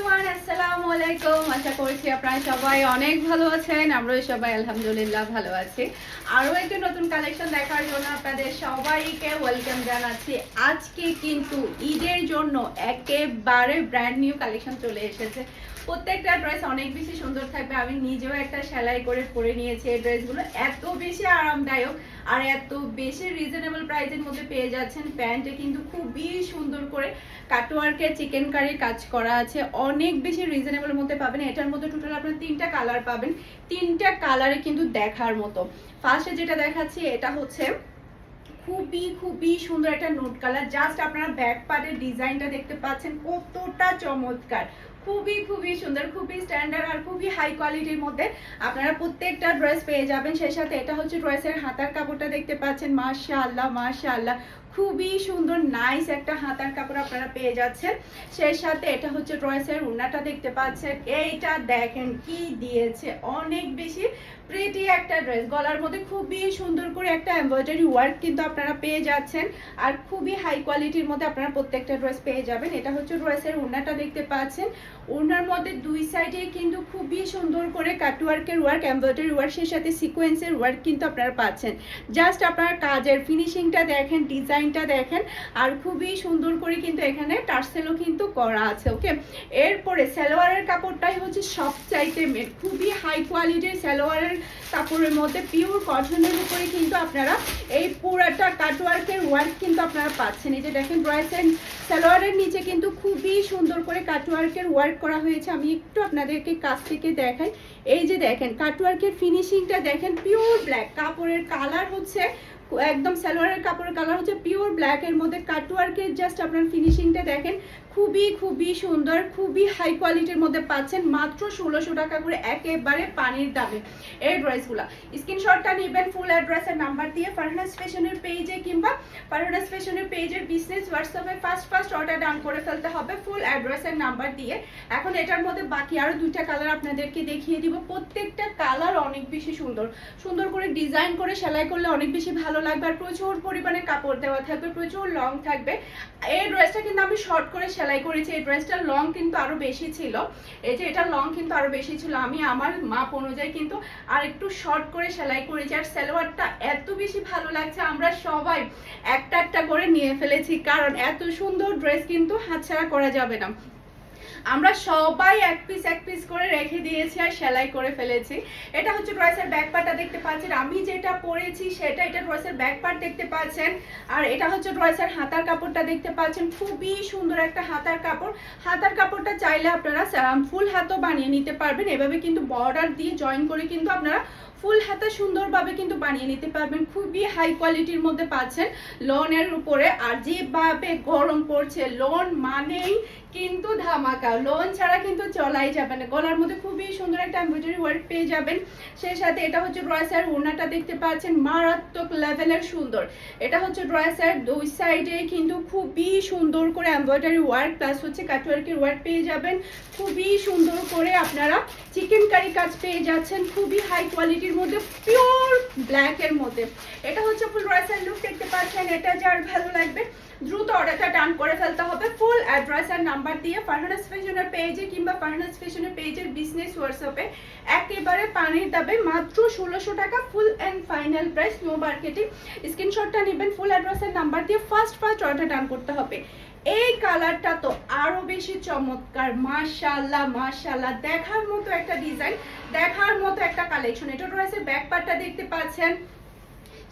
সবাইকে ওয়েলকাম আজকে কিন্তু ঈদের জন্য একেবারে ব্র্যান্ড নিউ কালেকশন চলে এসেছে। প্রত্যেকটা ড্রেস অনেক বেশি সুন্দর থাকবে। আমি নিজেও একটা সেলাই করে পরে নিয়েছি এই ড্রেসগুলো এত বেশি আরামদায়ক। আর এত বেশি রিজনেবল প্রাইসের মধ্যে পেয়ে যাচ্ছেন প্যান্টে কিন্তু খুবই সুন্দর করে কাটওয়ার্কের চিকেন কারি কাজ করা আছে। অনেক বেশি রিজনেবল মধ্যে পাবেন। এটার মধ্যে টোটাল আপনার তিনটা কালার পাবেন। তিনটা কালারে কিন্তু দেখার মতো। ফার্স্টে যেটা দেখাচ্ছি, এটা হচ্ছে খুবই খুবই সুন্দর একটা নোট কালার জাস্ট আপনারা ব্যাক পার্টের ডিজাইনটা দেখতে পাচ্ছেন। কতটা চমৎকার। খুবই খুবই সুন্দর, খুবই স্ট্যান্ডার্ড আর খুবই হাই কোয়ালিটির মধ্যে আপনারা প্রত্যেকটা ড্রেস পেয়ে যাবেন। সেই সাথে এটা হচ্ছে ড্রেসের হাতার কাপড়টা দেখতে পাচ্ছেন। মাশাআল্লাহ মাশাআল্লাহ। খুবই সুন্দর নাইস একটা হাতার কাপড় আপনারা পেয়ে যাচ্ছেন। সেই সাথে এটা হচ্ছে ড্রেসের উন্নাটা দেখতে পাচ্ছেন। এইটা দেখেন কি দিয়েছে। অনেক বেশি প্রিটি একটা ড্রেস গলার মধ্যে খুবই সুন্দর করে একটা এমব্রয়ডারি ওয়ার্ক কিন্তু আপনারা পেয়ে যাচ্ছেন। আর খুবই হাই কোয়ালিটির মধ্যে আপনারা প্রত্যেকটা ড্রেস পেয়ে যাবেন। এটা হচ্ছে ড্রেসের উন্নাটা দেখতে পাচ্ছেন। ওনার মধ্যে দুই সাইডে কিন্তু খুবই সুন্দর করে কাটওয়ার্কের ওয়ার্ক এমব্রয়ডারি ওয়ার্ক সেই সাথে সিকোয়েন্সের ওয়ার্ক কিন্তু আপনারা পাচ্ছেন। জাস্ট আপনার কাজের ফিনিশিংটা দেখেন ডিজাইনটা দেখেন, আর খুবই সুন্দর করে কিন্তু এখানে টার্সেলও কিন্তু করা আছে ওকে এরপরে সালোয়ারের কাপড়টাই হচ্ছে সব চাইতে মেন খুবই হাই কোয়ালিটির সালোয়ারের কাপড়ের মধ্যে পিওর কটনের উপরে কিন্তু আপনারা এই পুরাটা কাটওয়ার্কের ওয়ার্ক কিন্তু আপনারা পাচ্ছেন। এই যে দেখেন ড্রয়েসের সালোয়ারের নিচে কিন্তু খুবই সুন্দর করে কাটওয়ার্কের ওয়ার্ক করা হয়েছে, আমি একটু আপনাদেরকে কাছ থেকে দেখাই। এই যে দেখেন কাটওয়ার্কের ফিনিশিংটা দেখেন পিওর ব্ল্যাক কাপড়ের কালার হচ্ছে, একদম সালোয়ারের কাপড়ের কালার হচ্ছে পিওর ব্ল্যাক এর মধ্যে কাটওয়ার্কের জাস্ট আপনার ফিনিশিংটা দেখেন খুবই খুবই সুন্দর, খুবই হাই কোয়ালিটির মধ্যে পাচ্ছেন। মাত্র ষোলোশো টাকা করে একেবারে পানির দামে এই ড্রেসগুলো স্ক্রিনশটটা নেবেন ফুল অ্যাড্রেসের নাম্বার দিয়ে ফারহানাস ফ্যাশনের পেজে কিংবা ফারহানাস ফ্যাশনের পেজের বিজনেস হোয়াটসঅ্যাপে ফার্স্ট ফার্স্ট অর্ডার ডাউন করে ফেলতে হবে ফুল অ্যাড্রেসের নাম্বার দিয়ে। এখন এটার মধ্যে বাকি আরও দুইটা কালার আপনাদেরকে দেখিয়ে দিব। প্রত্যেকটা কালার অনেক বেশি সুন্দর। সুন্দর করে ডিজাইন করে সেলাই করলে অনেক বেশি ভালো লাগবে। আর প্রচুর পরিমাণে কাপড় দেওয়া থাকবে, প্রচুর লং থাকবে। এই ড্রেসটা কিন্তু আমি শর্ট করে সেলাই করেছি, এই ড্রেসটার লং কিন্তু আরও বেশি ছিল। এই যে এটা লং কিন্তু আরও বেশি ছিল। আমি আমার মাপ অনুযায়ী কিন্তু আর একটু শর্ট করে সেলাই করেছি। আর সালোয়ারটা এত বেশি ভালো লাগছে, আমরা সবাই একটা একটা করে নিয়ে ফেলেছি। কারণ এত সুন্দর ড্রেস কিন্তু হাতছাড়া করা যাবে না। আমরা সবাই এক পিস এক পিস করে রেখে দিয়েছি আর সেলাই করে ফেলেছি। এটা হচ্ছে ড্রেসের ব্যাক পার্টটা দেখতে পাচ্ছেন। আমি যেটা পরেছি সেটা এটা ড্রেসের ব্যাক পার্ট দেখতে পাচ্ছেন। আর এটা হচ্ছে ড্রেসের হাতার কাপড়টা দেখতে পাচ্ছেন। খুবই সুন্দর একটা হাতার কাপড়। হাতার কাপড়টা চাইলে আপনারা ফুল হাতও বানিয়ে নিতে পারবেন। এভাবে কিন্তু বর্ডার দিয়ে জয়েন করে কিন্তু আপনারা ফুল হাতা সুন্দরভাবে কিন্তু বানিয়ে নিতে পারবেন। খুবই হাই কোয়ালিটির মধ্যে পাচ্ছেন। লোনের উপরে আর যেভাবে গরম পড়ছে লোন মানেই কিন্তু ধামাকা। লোন ছাড়া কিন্তু চলাই যাবে না। গলার মধ্যে খুবই সুন্দর একটা এমব্রয়ডারি ওয়ার্ক পেয়ে যাবেন। সেই সাথে এটা হচ্ছে ড্রয়েসার ওড়নাটা দেখতে পাচ্ছেন। মারাত্মক লেভেলের সুন্দর। এটা হচ্ছে ড্রয়েসার দুই সাইডে কিন্তু খুবই সুন্দর করে এমব্রয়ডারি ওয়ার্ক প্লাস হচ্ছে কাটওয়ার্কের ওয়ার্ক পেয়ে যাবেন। খুবই সুন্দর করে আপনারা চিকেন কারি কাজ পেয়ে যাচ্ছেন। খুবই হাই কোয়ালিটির মধ্যে পিওর ব্ল্যাকের মধ্যে। এটা হচ্ছে ফুল ড্রয়েসার লুক দেখতে পাচ্ছেন। এটা যার ভালো লাগবে, দ্রুত অর্ডারটা ডান করে ফেলতে হবে। ফুল অ্যাড্রেস আর দিয়ে ফারহানাস ফ্যাশনের পেজে কিংবা ফারহানাস ফ্যাশনের পেজের বিজনেস হোয়াটসঅ্যাপে একেবারে পানির দাবে মাত্র ষোলোশো টাকা full and final price no marketing স্ক্রিনশটটা নেবেন ফুল অ্যাড্রেসের নাম্বার দিয়ে ফার্স্ট ফার্স্ট অর্ডার ডান করতে হবে। এই কালারটা তো আরও বেশি চমৎকার, মাশাআল্লাহ মাশাআল্লাহ। দেখার মতো একটা ডিজাইন দেখার মতো একটা কালেকশন এটা রয়েছে ব্যাক পার্টটা দেখতে পাচ্ছেন।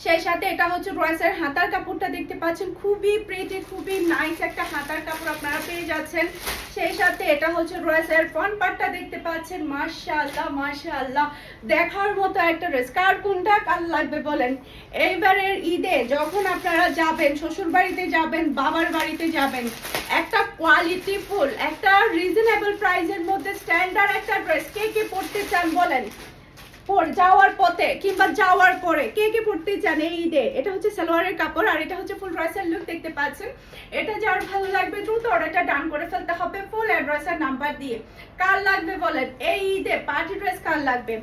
সেই সাথে এটা হচ্ছে ড্রয়েসের হাতার কাপড়টা দেখতে পাচ্ছেন। খুবই প্রেটে খুবই নাইস একটা হাতার কাপড় আপনারা পেয়ে যাচ্ছেন। সেই সাথে এটা হচ্ছে ড্রয়েসের ফ্রন্ট পার্টটা দেখতে পাচ্ছেন। মাশাআল্লাহ মাশাআল্লাহ। দেখার মতো একটা ড্রেস কার কোনটা কার লাগবে বলেন? এইবারের ঈদে যখন আপনারা যাবেন শ্বশুর বাড়িতে যাবেন, বাবার বাড়িতে যাবেন, একটা কোয়ালিটি ফুল একটা রিজনেবল প্রাইসের মধ্যে স্ট্যান্ডার্ড একটা ড্রেস কে কে পড়তে চান বলেন? যাওয়ার পথে কিংবা যাওয়ার পরে কে কে পড়তে চান এই ঈদে? এটা হচ্ছে সালোয়ারের কাপড় আর এটা হচ্ছে ফুল ড্রেসের লুক দেখতে পাচ্ছেন। এটা যার ভালো লাগবে দ্রুত অর্ডারটা ডান করে ফেলতে হবে। ফুল অ্যাড্রেসের নাম্বার দিয়ে। কার লাগবে বলেন? এই ঈদে পার্টি ড্রেস কার লাগবে?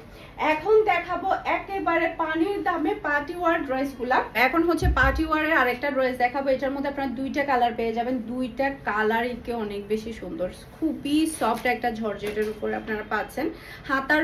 এখন দেখাবো একেবারে পানির দামে পার্টি ওয়ার ড্রেসগুলা। এখন হচ্ছে পার্টি ওয়ারের আরেকটা ড্রেস দেখাবো, এটার মধ্যে আপনারা দুইটা কালার পেয়ে যাবেন। দুইটা কালারই কে অনেক বেশি সুন্দর। খুবই সফট একটা ঝরঝেটের উপরে আপনারা পাচ্ছেন। হাতার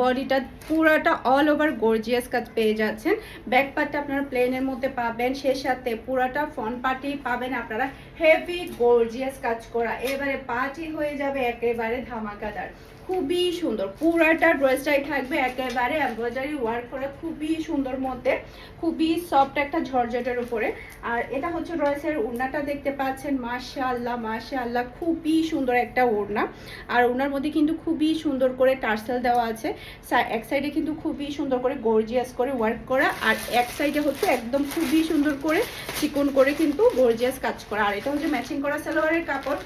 বডিটা পুরোটা অল ওভার গর্জিয়াস কাজ পেয়ে যাচ্ছেন। ব্যাক পার্টটা আপনারা প্লেনের মধ্যে পাবেন। সে সাথে পুরোটা ফ্রন্ট পার্টি পাবেন আপনারা হেভি গর্জিয়াস কাজ করা। এবারে পার্টি হয়ে যাবে একেবারে ধামাকাদার। খুবই সুন্দর। পুরাটা ড্রেসটাই থাকবে একেবারে এমব্রয়ডারি ওয়ার্ক করে খুবই সুন্দর মধ্যে, খুবই সফট একটা ঝরঝটের উপরে। আর এটা হচ্ছে ড্রেসের ওড়নাটা দেখতে পাচ্ছেন, মাশাআল্লাহ মাশাআল্লাহ, খুবই সুন্দর একটা ওড়না আর ওড়নার মধ্যে কিন্তু খুবই সুন্দর করে টার্সেল দেওয়া আছে। এক সাইডে কিন্তু খুবই সুন্দর করে গর্জিয়াস করে ওয়ার্ক করা, আর এক সাইডে হচ্ছে একদম খুবই সুন্দর করে চিকন করে কিন্তু গর্জিয়াস কাজ করা। আর এটা হচ্ছে ম্যাচিং করা সালোয়ারের কাপড়।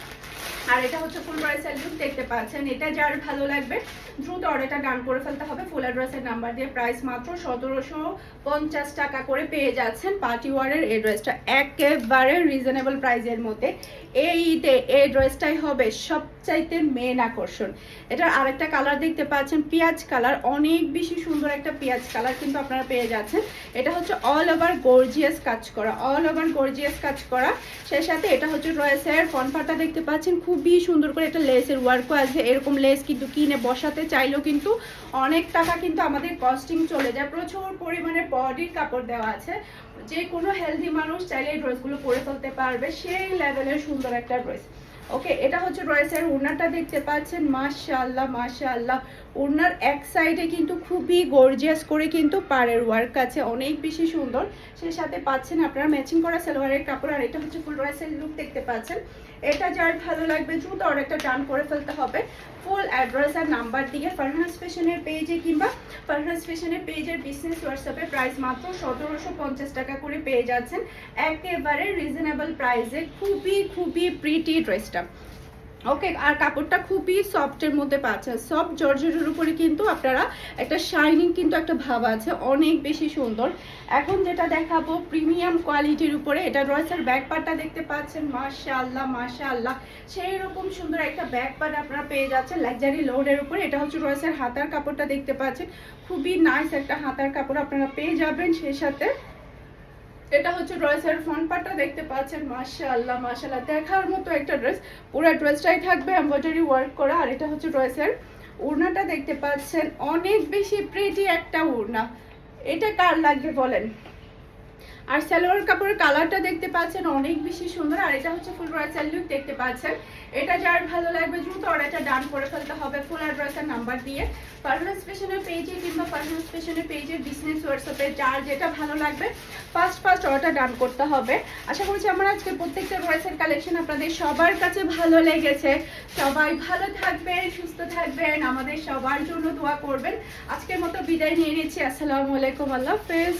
আর এটা হচ্ছে ফুল ড্রেসের লুক দেখতে পাচ্ছেন। এটা যার ভালো লাগবে, দ্রুত অর্ডারটা ডান করে ফেলতে হবে। ফুল ড্রেসের নাম্বার দিয়ে প্রাইস মাত্র সতেরোশো পঞ্চাশ টাকা করে পেয়ে যাচ্ছেন পার্টি ওয়ারের এই ড্রেসটা একেবারে রিজনেবল প্রাইসের মধ্যে। এই ঈদে এই ড্রেসটাই হবে সবচাইতে মেন আকর্ষণ। এটার আরেকটা কালার দেখতে পাচ্ছেন, পেঁয়াজ কালার অনেক বেশি সুন্দর একটা পেঁয়াজ কালার কিন্তু আপনারা পেয়ে যাচ্ছেন। এটা হচ্ছে অল ওভার গর্জিয়াস কাজ করা অল ওভার গর্জিয়াস কাজ করা। সেই সাথে এটা হচ্ছে রয়েসের ফনফাটা দেখতে পাচ্ছেন খুবই সুন্দর করে একটা লেসের ওয়ার্কও আছে। এরকম লেস কিন্তু কিনে বসাতে চাইলেও কিন্তু অনেক টাকা কিন্তু আমাদের কস্টিং চলে যায়। প্রচুর পরিমাণে বডির কাপড় দেওয়া আছে। যে কোনো হেলদি মানুষ চাইলে এই ড্রেসগুলো পরে ফেলতে পারবে। সেই লেভেলের সুন্দর একটা ড্রেস ওকে এটা হচ্ছে ড্রেসের ওড়নাটা দেখতে পাচ্ছেন, মাশাআল্লাহ মাশাআল্লাহ। ওড়নার এক সাইডে কিন্তু খুবই গর্জিয়াস করে কিন্তু পাড়ের ওয়ার্ক আছে, অনেক বেশি সুন্দর। সেই সাথে পাচ্ছেন আপনারা ম্যাচিং করা সালোয়ারের কাপড়, আর এটা হচ্ছে ফুল ড্রেসের লুক দেখতে পাচ্ছেন। এটা যার ভালো লাগবে, দ্রুত অর্ডারটা ডান করে ফেলতে হবে। ফুল অ্যাড্রেস আর নাম্বার দিয়ে ফারহানাস ফ্যাশনের পেজে কিংবা ফারহানাস ফ্যাশনের পেজের বিজনেস হোয়াটসঅ্যাপে প্রাইস মাত্র সতেরোশো পঞ্চাশ টাকা করে পেয়ে যাচ্ছেন। একেবারে রিজনেবল প্রাইসে খুবই খুবই প্রিটি ড্রেসটা ওকে আর কাপড়টা খুবই সফটের মধ্যে পাচ্ছেন সফট জর্জেটের উপরে কিন্তু আপনারা একটা শাইনিং কিন্তু একটা ভাব আছে, অনেক বেশি সুন্দর। এখন যেটা দেখাবো প্রিমিয়াম কোয়ালিটির উপরে, এটা রয়েছে। ব্যাক পার্টটা দেখতে পাচ্ছেন, মাশাআল্লাহ মাশাআল্লাহ। সেই রকম সুন্দর একটা ব্যাক পার্ট আপনারা পেয়ে যাচ্ছেন লাক্সারি লোডের উপরে। এটা হচ্ছে রয়েছে হাতার কাপড়টা দেখতে পাচ্ছেন। খুবই নাইস একটা হাতার কাপড় আপনারা পেয়ে যাবেন সেই সাথে। এটা হচ্ছে ড্রেসের ফ্রন্ট পার্টটা, দেখতে পাচ্ছেন, মাশাআল্লাহ মাশাআল্লাহ। দেখার মতো একটা ড্রেস, পুরো ড্রেসটাই থাকবে এমব্রয়ডারি ওয়ার্ক করা, আর এটা হচ্ছে ড্রেসের ওড়নাটা দেখতে পাচ্ছেন, অনেক বেশি প্রিটি একটা ওড়না এটা কার লাগবে বলেন? আর সালোয়ার কাপড়ের কালারটা দেখতে পাচ্ছেন, অনেক বেশি সুন্দর, আর এটা হচ্ছে ফুল ড্রেসের লুক দেখতে পাচ্ছেন। এটা যার ভালো লাগবে দ্রুত অর্ডারটা ডান করে ফেলতে হবে ফুল অ্যাড্রেসের নাম্বার দিয়ে। পার্সোনাল স্পেশনের পেজে কিংবা পার্সোনাল স্পেশনের পেজে বিজনেস হোয়াটসঅ্যাপে যার যেটা ভালো লাগবে ফার্স্ট ফার্স্ট অর্ডার ডান করতে হবে। আশা করছি আমার আজকে প্রত্যেকটা ড্রেসের কালেকশন আপনাদের সবার কাছে ভালো লেগেছে। সবাই ভালো থাকবেন, সুস্থ থাকবেন, আমাদের সবার জন্য দোয়া করবেন। আজকের মতো বিদায় নিয়ে নিচ্ছি। আসসালামু আলাইকুম, আল্লাহ হাফেজ।